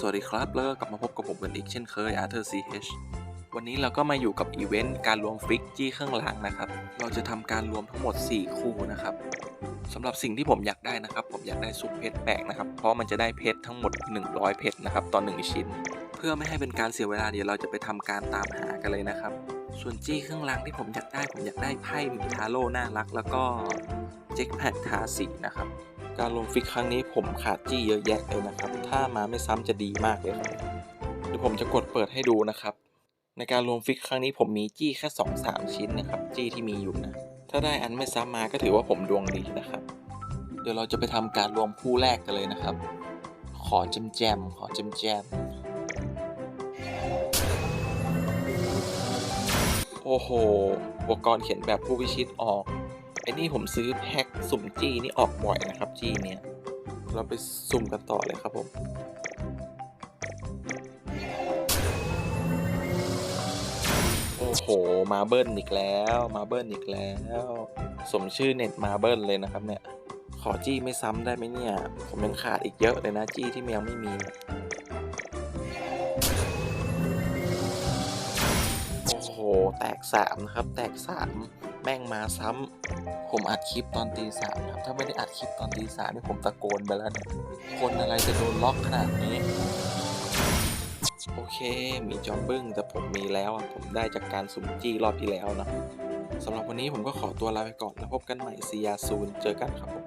สวัสดีครับ แล้วก็กลับมาพบกับผมกันอีกเช่นเคย Arthur CH วันนี้เราก็มาอยู่กับอีเวนต์การรวมฟิกจี้เครื่องรางนะครับ เราจะทำการรวมทั้งหมด 4 คู่นะครับสำหรับสิ่งที่ผมอยากได้นะครับ ผมอยากได้ซุปเพชรแปลกนะครับ เพราะมันจะได้เพชรทั้งหมด 100 เพชรนะครับต่อ1ชิ้น เพื่อไม่ให้เป็นการเสียเวลาเดี๋ยวเราจะไปทำการตามหากันเลยนะครับ ส่วนจี้เครื่องรางที่ผมอยากได้ ผมอยากได้ไพ่มีทาโร่น่ารัก แล้วก็เจ็คแพดทาสีนะครับ การลงฟิกครั้งนี้ผมขาดจี้เยอะแยะเลยนะครับ ถ้ามาไม่ซ้ำจะดีมากเลยครับเดี๋ยวผมจะกดเปิดให้ดูนะครับ ในการรวมฟิกครั้งนี้ผมมีจี้แค่2อสามชิ้นนะครับ จี้ที่มีอยู่นะ ถ้าได้อันไม่ซ้ำมาก็ถือว่าผมดวงดีนะครับ เดี๋ยวเราจะไปทำการรวมคู่แรกกันเลยนะครับ ขอแจมแจมๆขอแจมแจมๆโอ้โห อุปกรณ์เขียนแบบผู้พิชิตออก อ้นี่ผมซื้อแพ็คสุ่มจี้นี่ออกบ่อยนะครับจี้เนี่ย เราไปสุ่มกันต่อเลยครับผมโอ้โห มาเบิลอีกแล้ว มาเบิลอีกแล้ว สมชื่อเน็ตมาเบิลเลยนะครับเนี่ย ขอจี้ไม่ซ้ำได้ไหมเนี่ย ผมยังขาดอีกเยอะเลยนะจี้ที่ยังไม่มีโอ้โห แตกสามนะครับ แตกสาม แม่งมาซ้ำผมอัดคลิปตอนตีสามครับ ถ้าไม่ได้อัดคลิปตอนตีสามนี่ผมตะโกนไปแล้วเนี่ยคนอะไรจะโดนล็อกขนาดนี้ โอเค มีจอมบึ้งแต่ผมมีแล้วอะผมได้จากการสุ่มจี้รอบที่แล้วนะสำหรับวันนี้ผมก็ขอตัวลาไปก่อนแล้วพบกันใหม่ซียาซูนเจอกันครับผม